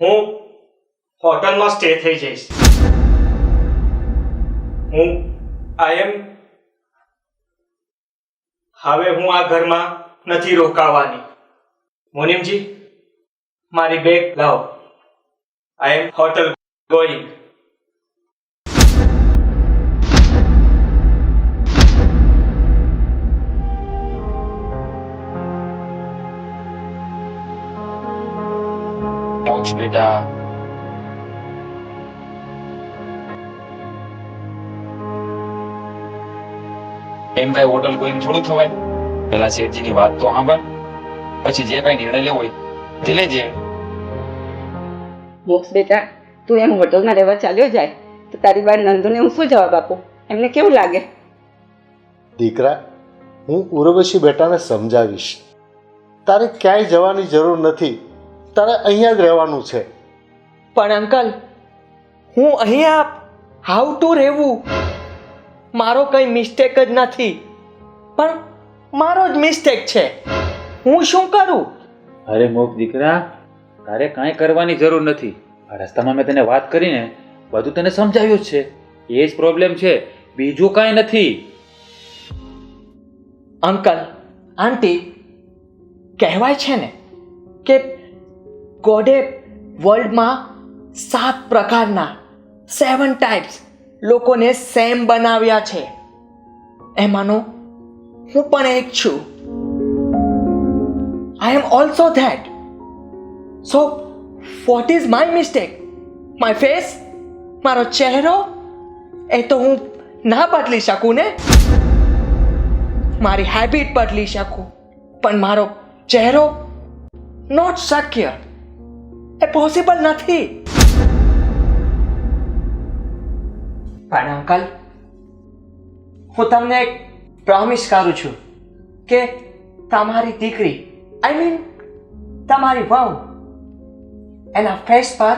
હું હોટલમાં સ્ટે થઈ જઈશ. હું આઈ એમ હવે હું આ ઘરમાં નથી રોકાવાની. મુનિમજી, મારી બેગ લાવો. આઈ એમ હોટલ ગોઈંગ મોક્ષ બેટા એમ કઈ હોટલ કોઈ થોડું થવાય પેલા શેઠજીની વાત તો સાંભળ. પછી જે કઈ નિર્ણય લેવો હોય તે લેજે. મોક્ષ બેટા તું એમ હોટલમાં રહેવા ચાલ્યો જાય તો તારી બાર નંદુને હું શું જવાબ આપું? એમને કેવું લાગે? દીકરા હું ઉર્વશી બેટાને સમજાવીશ. તારે ક્યાંય જવાની જરૂર નથી. તારે અહીંયા જ રહેવાનું છે. પણ અંકલ હું અહીંયા હાઉ ટુ રહેવું? મારો કંઈ મિસ્ટેક જ નથી. પણ મારો જ મિસ્ટેક છે. હું શું કરું? અરે મોક દીકરા તારે કાંઈ કરવાની જરૂર નથી. આ રસ્તામાં મેં તને વાત કરીને બધું તને સમજાવ્યું જ છે. એ જ પ્રોબ્લેમ છે બીજું કાંઈ નથી. અંકલ આંટી કહેવાય છે ને કે ગોડે વર્લ્ડમાં સાત પ્રકારના, સેવન ટાઈપ્સ લોકોને સેમ બનાવ્યા છે. એમાંનો હું પણ એક છું. I am also that so what is my mistake my face મારો ચહેરો? એ તો હું ના બદલી શકું ને? મારી હેબિટ બદલી શકું. પણ મારો ચહેરો? નોટ શક્ય એ પોસિબલ નથી. પણ અંકલ હું તમને એક પ્રોમિસ કરું છું કે તમારી દીકરી આઈ મીન તમારી વહુ એના ફેસ પર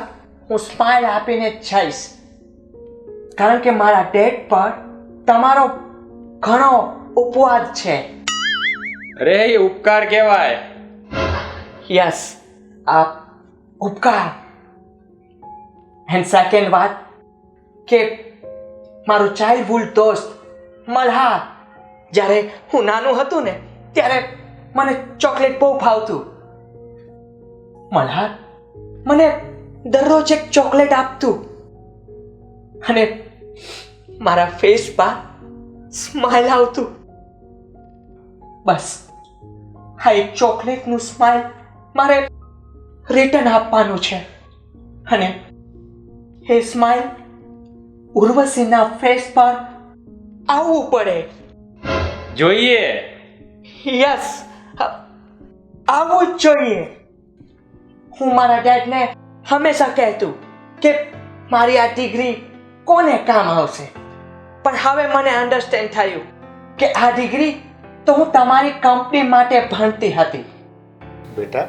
હું સ્માઇલ આપીને જ જઈશ. કારણ કે મારા ડેટ પર તમારો ઘણો ઉપવાદ છે. અરે એ ઉપકાર કહેવાય. યસ આ ઉપકાર. એન્ડ સેકન્ડ વાત, કે મારું ચાઇલ્ડહુડ દોસ્ત મલ્હાર, જ્યારે હું નાનું હતું ને, ત્યારે મને ચોકલેટ બહુ ભાવતું. મલ્હાર, મને દરરોજ એક ચોકલેટ આપતું. અને મારા ફેસ પર સ્માઇલ આવતું. બસ, આ એક ચોકલેટનું સ્માઇલ મારે રિટર્ન આપવાનું છે. અને એ સ્માઇલ ઉર્વશીના ફેસ પર આવવું પડે. જોઈએ. યસ આવવું જ જોઈએ. હું મારા ડેડને હંમેશા કહેતું કે મારી આ ડિગ્રી કોને કામ આવશે? પણ હવે મને અન્ડરસ્ટેન્ડ થયું કે આ ડિગ્રી તો હું તમારી કંપની માટે ભણતી હતી. બેટા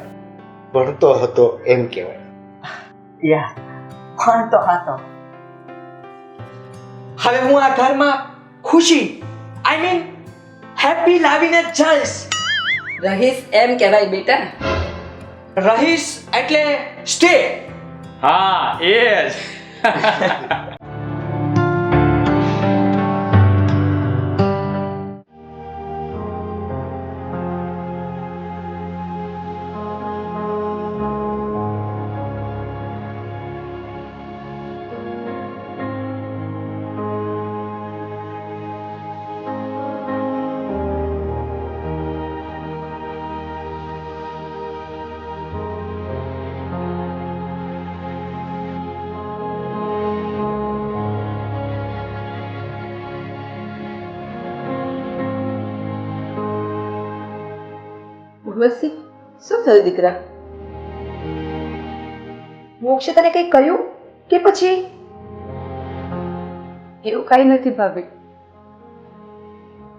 ભણતો હતો એમ કહેવાય. યા ભણતો હતો. હવે હું આ ઘરમાં ખુશી આઈ મીન હેપી લાવીને જઈશ. રહીશ એમ કહેવાય બેટા. રહીશ એટલે સ્ટે હા એ જ. ઉર્વશી શું થયું દીકરા? મોક્ષે તને કંઈ કહ્યું કે પછી? એવું કાંઈ નથી ભાભી.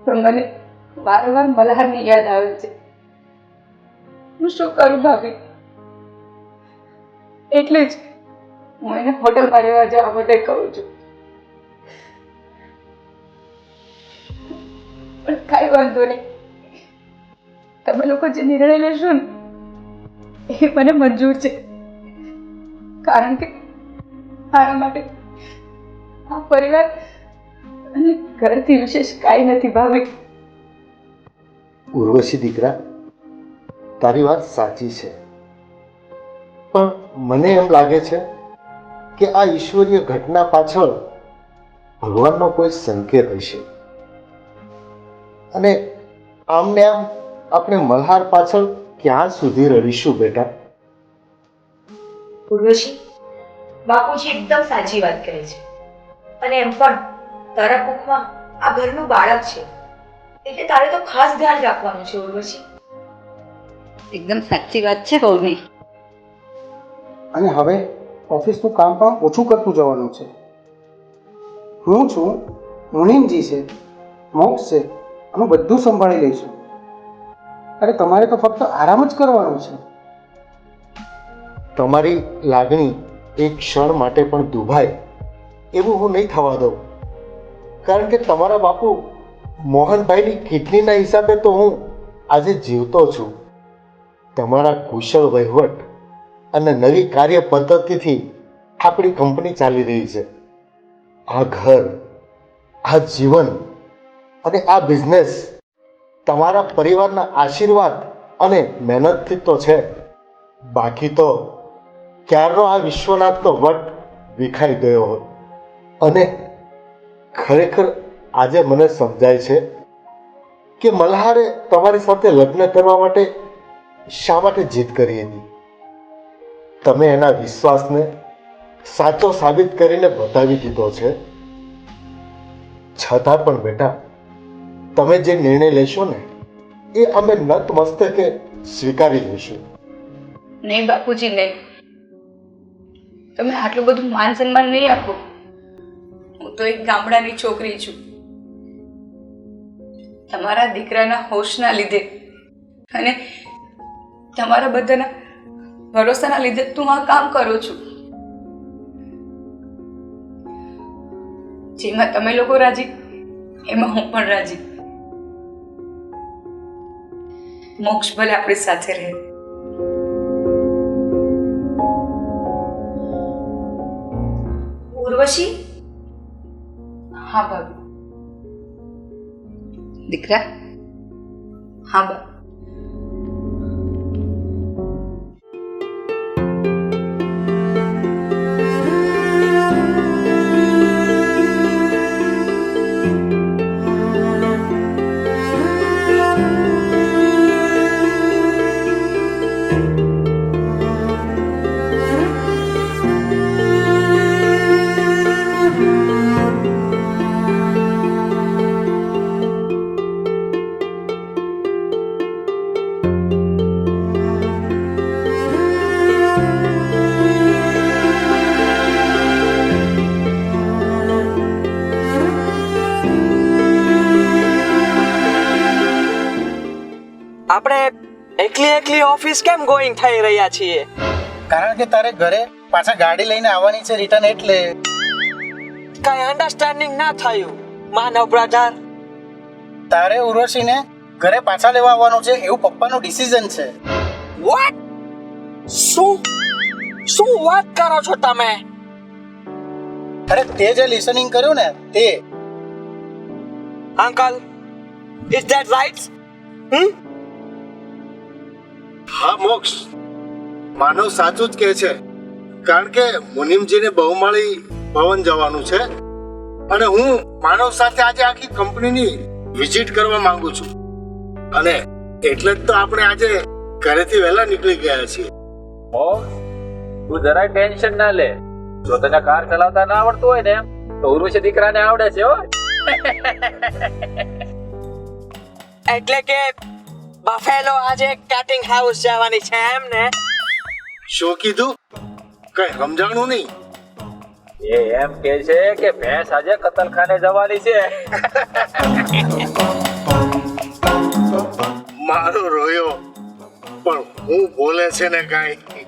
પણ મને વારંવાર મલ્હારની યાદ આવે છે. હું શું કરું ભાભી? એટલે જ હું એને હોટલમાં રહેવા જવા માટે કહું છું. પણ કાંઈ વાંધો નહીં. તમે લોકો જે નિર્ણય લેશો ને, એ મને મંજૂર છે. કારણ કે મારા માટે આ પરિવાર અને ઘરથી વિશેષ કાંઈ નથી ભાવિક ઉર્વશી દીકરા, તારી વાત સાચી છે. પણ મને એમ લાગે છે કે આ ઈશ્વરીય ઘટના પાછળ ભગવાનનો કોઈ સંકેત હશે. અને આમને આમ આપણે મલ્હાર પાછળ ક્યાં સુધી રહીશું બેટા? ઉર્વશી બાપુજી એકદમ સાચી વાત કરે છે. અને એમ પણ તારા કુખમાં આ ઘરનું બાળક છે. એટલે તારે તો ખાસ ધ્યાન રાખવાનું છે ઉર્વશી. એકદમ સાચી વાત છે બહુની અને હવે ઓફિસનું કામ પણ ઓછું કરતું જવાનું છે. હું છું મુનિમજી છે મોક્ષ છે અમે બધું સંભાળી લઈશું. અરે તમારે તો ફક્ત આરામ જ કરવાનો છે. તમારી લાગણી એક ક્ષણ માટે પણ દુભાય, એવું હું નહીં થવા દઉં. કારણ કે તમારા બાપુ મોહનભાઈની કિડનીના હિસાબે તો હું આજે જીવતો છું. તમારા કુશળ વહીવટ અને નવી કાર્ય પદ્ધતિથી આપણી કંપની ચાલી રહી છે. આ ઘર, આ જીવન અને આ બિઝનેસ તમારા પરિવારના આશીર્વાદ અને મહેનતથી તો છે. બાકી તો ક્યારનો આ વિશ્વનાથનો વટ વિખાઈ ગયો હોત અને ખરેખર આજે મને સમજાય છે કે મલ્હારે તમારી સાથે લગ્ન કરવા માટે શા માટે જીદ કરી હતી? તમે એના વિશ્વાસને સાચો સાબિત કરીને બતાવી દીધો છે. છતાં પણ બેટા તમે જે નિર્ણય લેશો ને, એ અમે નત મસ્તકે સ્વીકારી લઈશું. નહીં બાપુજી, નહીં. તમે આટલું બધું માન સન્માન નહીં આપો. હું તો એક ગામડાની છોકરી છું. તમારા દીકરાના હોશના લીધે અને તમારા બધાના ભરોસાના લીધે તું આ કામ કરું છું. જેમાં તમે લોકો રાજી, એમાં હું પણ રાજી. મોક્ષ ભલે આપણી સાથે રહે. ઉર્વશી? હા બાબુ. દીકરા? હા બા આપણે એકલી એકલી ઓફિસ કેમ ગોઈંગ થઈ રહ્યા છીએ? કારણ કે તારે ઘરે પાછા ગાડી લઈને આવવાની છે રિટર્ન એટલે. કઈ અન્ડરસ્ટેન્ડિંગ ના થયું માનવ બ્રધર તારે ઉર્વશીને ઘરે પાછા લેવા આવવાનું છે એવું પપ્પાનું ડિસિઝન છે. વોટ શું? શું વાત કરો છો તમે? અરે તે જે લિસનિંગ કર્યું ને તે. Uncle is that right hmm? હા મોક્ષ. માનવ સાચું જ કહે છે. કારણ કે મુનિમજીને બહુમાળી ભવન જવાનું છે. અને હું માનવ સાથે આજે આખી કંપનીની વિઝિટ કરવા માંગુ છું. અને એટલે જ તો આપણે આજે ઘરેથી વહેલા નીકળી ગયા છીએ. મોક્ષ, તું જરાય ટેન્શન ના લે. જો તને કાર ચલાવતા ના આવડતું હોય ને તો ઉર્વશી દીકરાને આવડે છે હો. એટલે કે બફેલો આજે કટિંગ હાઉસ જવાની છે એમ ને શું કીધું? કઈ સમજાણું નહીં. એ એમ કે છે કે ભેંસ આજે કતલખાને જવાની છે. મારો રોયો. પણ હું બોલે છે ને કાંઈ?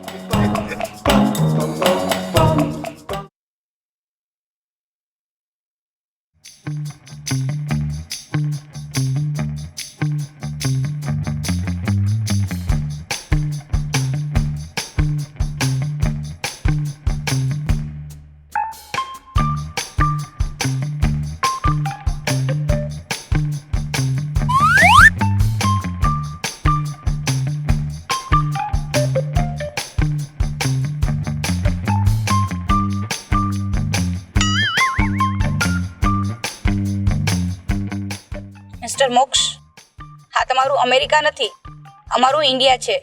હા તમારું અમેરિકા નથી અમારું ઇન્ડિયા છે.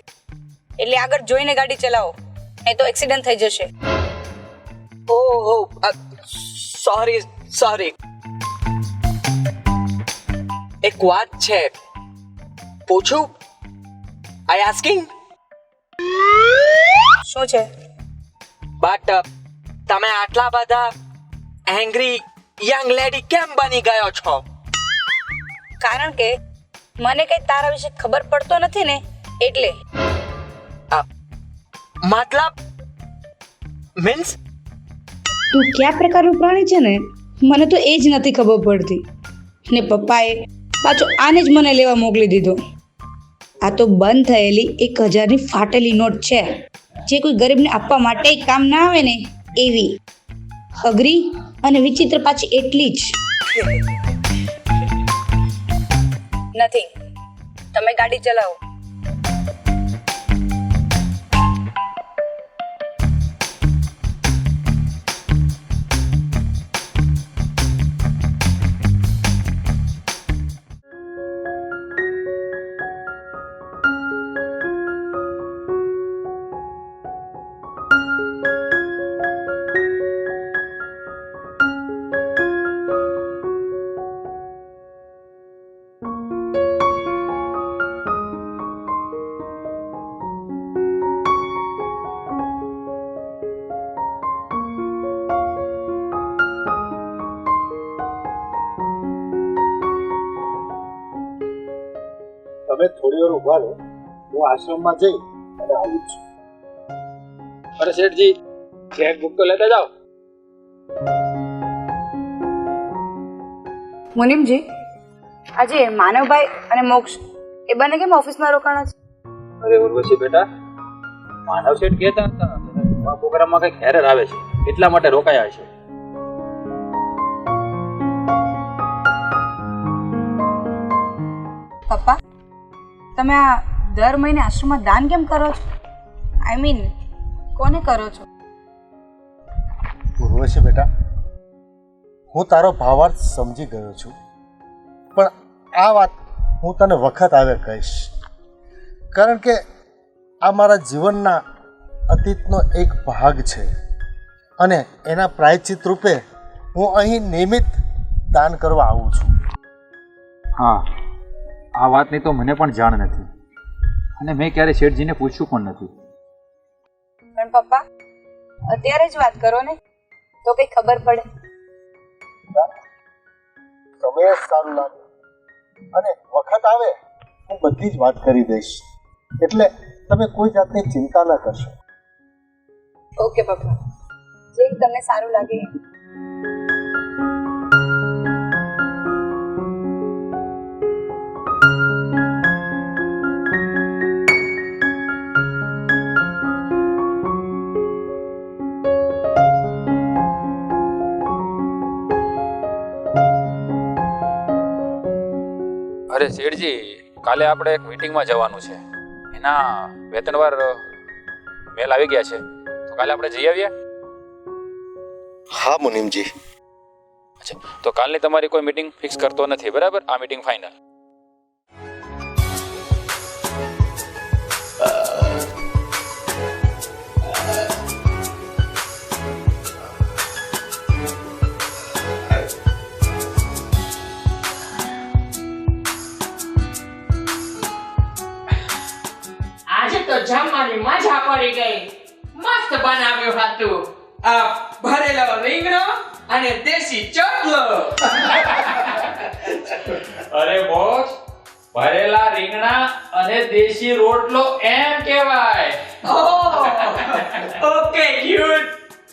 એટલે આગળ જોઈને ગાડી ચલાવો નહીં તો એક્સિડન્ટ થઈ જશે. ઓહો સોરી સોરી એક વાત છે પૂછું? આઈ આસ્કિંગ શું છે? બટ તમે આટલા બધા એંગ્રી યંગ લેડી કેમ બની ગયો છો? કારણ કે મને કઈ તારા વિશે ખબર પડતો નથી ને એટલે. મતલબ મીન્સ તું કયા પ્રકારનું પ્રાણી છે ને મને તો એ જ નથી ખબર પડતી. ને પપ્પાએ પાછો આને જ મને લેવા મોકલી દીધો. આ તો બંધ થયેલી એક હજારની ફાટેલી નોટ છે. જે કોઈ ગરીબને આપવા માટે કામ ના આવે ને એવી. અઘરી અને વિચિત્ર પાછી એટલી જ. નથી. તમે ગાડી ચલાવો. હું આશ્રમમાં જઈ અને આવું છું. અરે શેઠજી ચેક બુક તો લેતા જાઓ. મુનિમજી આજે માનવભાઈ અને મોક્ષ એ બંને કેમ ઓફિસમાં રોકાણા છે? અરે ઉર્વશી બેટા માનવ શેઠ કહેતા હતા પ્રોગ્રામમાં કંઈક એરર આવે છે એટલા માટે રોકાયા છે. પપ્પા તમે આ દર મહિને આશ્રમમાં દાન કેમ કરો છો? આઈ મીન કોને કરો છો? ઉર્વશી બેટા. હું તારો ભાવાર્થ સમજી ગયો છું. પણ આ વાત હું તને વખત આવે કહીશ. કારણ કે આ મારા જીવનના અતીતનો એક ભાગ છે. અને એના પ્રાયશ્ચિત રૂપે હું અહીં નિયમિત દાન કરવા આવું છું. હા આ વાતની તો મને પણ જાણ નથી. અને મેં ક્યારે શેઠજીને પૂછ્યું પણ નથી. પણ પપ્પા અત્યારે જ વાત કરો ને તો કઈ ખબર પડે. સમય સારું લાગે. અને વખત આવે હું બધી જ વાત કરી દઈશ. એટલે તમે કોઈ જાતની ચિંતા ના કરશો. ઓકે પપ્પા જે તમને સારું લાગે શેઠજી કાલે આપણે એક મીટિંગમાં જવાનું છે. એના બે ત્રણ વાર મેલ આવી ગયા છે. તો કાલે આપણે જઈ આવીએ? હા મુનિમજી. અચ્છા તો કાલની તમારી કોઈ મીટિંગ ફિક્સ કરતો નથી બરાબર? આ મીટિંગ ફાઇનલ જમવાની મજા પડી ગઈ. મસ્ત બનાવ્યું હતું. આ ભરેલો રીંગણો અને દેશી ચોટલો. અરે બોસ ભરેલા રીંગણા અને દેશી રોટલો એમ કહેવાય. ઓકે ક્યુટ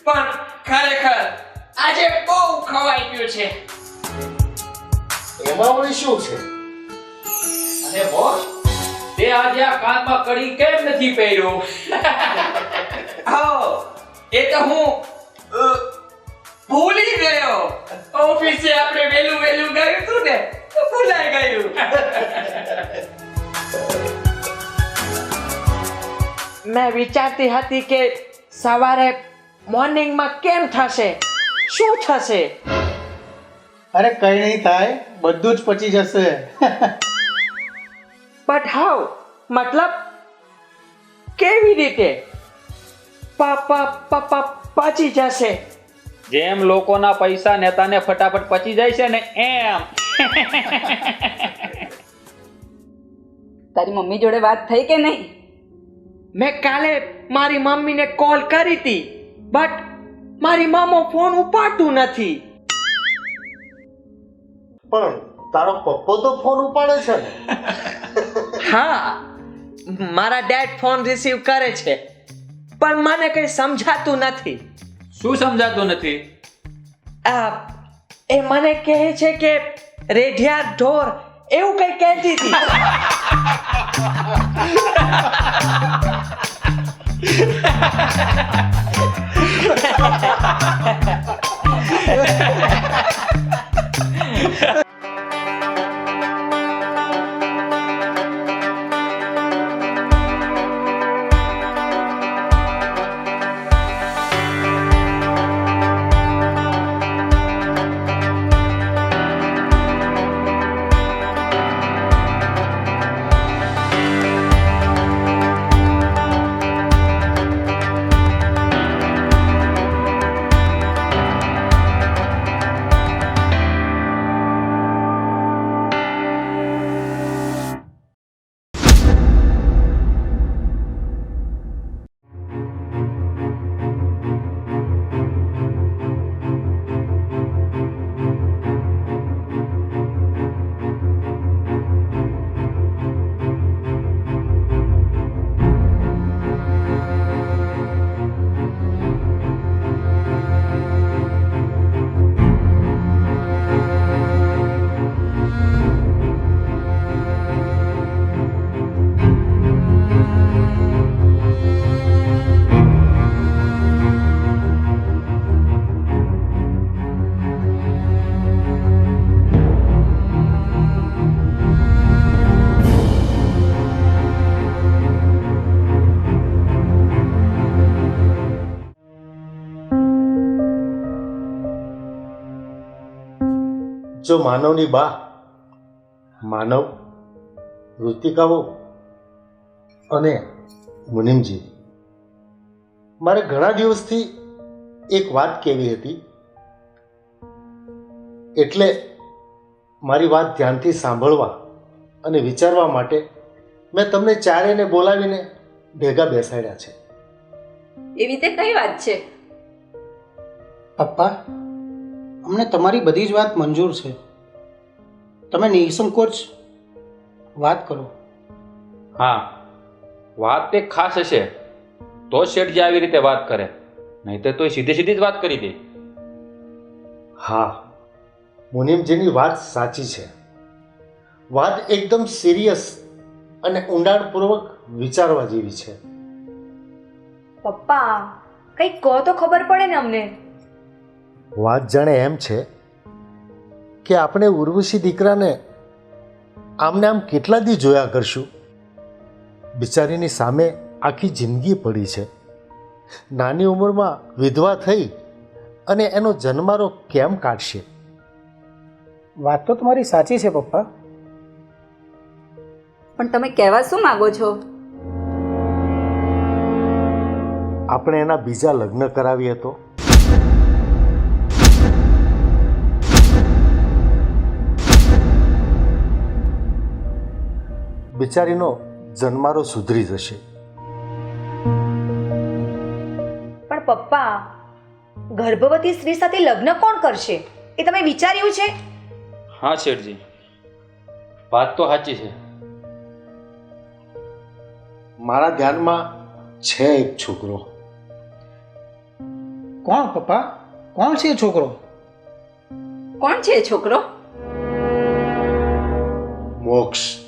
પણ ખરેખર આજે બહુ ખવાઈ ગયું છે. એમાં વળી શું છે? અને બોસ તે આજે આ કાનમાં કડી કેમ નથી પહેર્યો? આવો એ તો હું ભૂલી ગયો. ઓફિસે આપણે વેલું વેલું ગયું હતું ને તો ભૂલાઈ ગયું. મેં વિચારતી હતી કે સવારે મોર્નિંગમાં કેમ થશે? શું થશે? અરે કઈ નહીં થાય બધું જ પચી જશે. બટ હાઉ મતલબ કેવી રીતે? પાપા પાપા પાછી જશે. જેમ લોકોના પૈસા નેતાને ફટાફટ પચી જાય છે ને એમ. તારી મમ્મી જોડે વાત થઈ કે નહીં? મેં કાલે મારી મમ્મીને કોલ કરી હતી બટ મારી મામો ફોન ઉપાડતું નથી. પણ તારો પપ્પો તો ફોન ઉપાડે છે ને. હા મારા ડેડ ફોન રિસીવ કરે છે પણ મને કંઈ સમજાતું નથી. શું સમજાતું નથી? આ એ મને કહે છે કે રેઢિયા ઢોર એવું કંઈ કહેતી હતી. જો માનવની બા માનવ ઋતિકાઓ અને મુનિમજી મારે ઘણા દિવસથી એક વાત કહેવી હતી. એટલે મારી વાત ધ્યાનથી સાંભળવા અને વિચારવા માટે મેં તમને ચારેયને બોલાવીને ભેગા બેસાડ્યા છે. એવી રીતે કઈ વાત છે? પપ્પા અમને તમારી બધી જ વાત મંજૂર છે. તમે નિસંકોચ વાત કરો. હા વાત તે ખાસ હશે. તો જ શેઠજી આવી રીતે વાત કરે. નહીં તો એ સીધી સીધી જ વાત કરી દે. હા મુનિમજીની વાત સાચી છે. વાત એકદમ સિરિયસ અને ઊંડાણપૂર્વક વિચારવા જેવી છે. પપ્પા કંઈક કહો તો ખબર પડે ને અમને. વાત જાણે એમ છે કે આપણે ઉર્વશી દીકરાને આમને આમ કેટલા દી જોયા કરશું? બિચારીની સામે આખી જિંદગી પડી છે. નાની ઉંમરમાં વિધવા થઈ અને એનો જન્મારો કેમ કાઢશે? વાત તો તમારી સાચી છે પપ્પા. પણ તમે કહેવા શું માગો છો? આપણે એના બીજા લગ્ન કરાવીએ તો? બિચારીનો જન્મારો સુધરી જશે. પણ પપ્પા ગર્ભવતી સ્ત્રી સાથે લગ્ન કોણ કરશે? એ તમે વિચાર્યું છે? હા શેઠજી. વાત તો સાચી છે. મારા ધ્યાનમાં છે એક છોકરો. કોણ પપ્પા? કોણ છે એ છોકરો? કોણ છે છોકરો? મોક્ષ.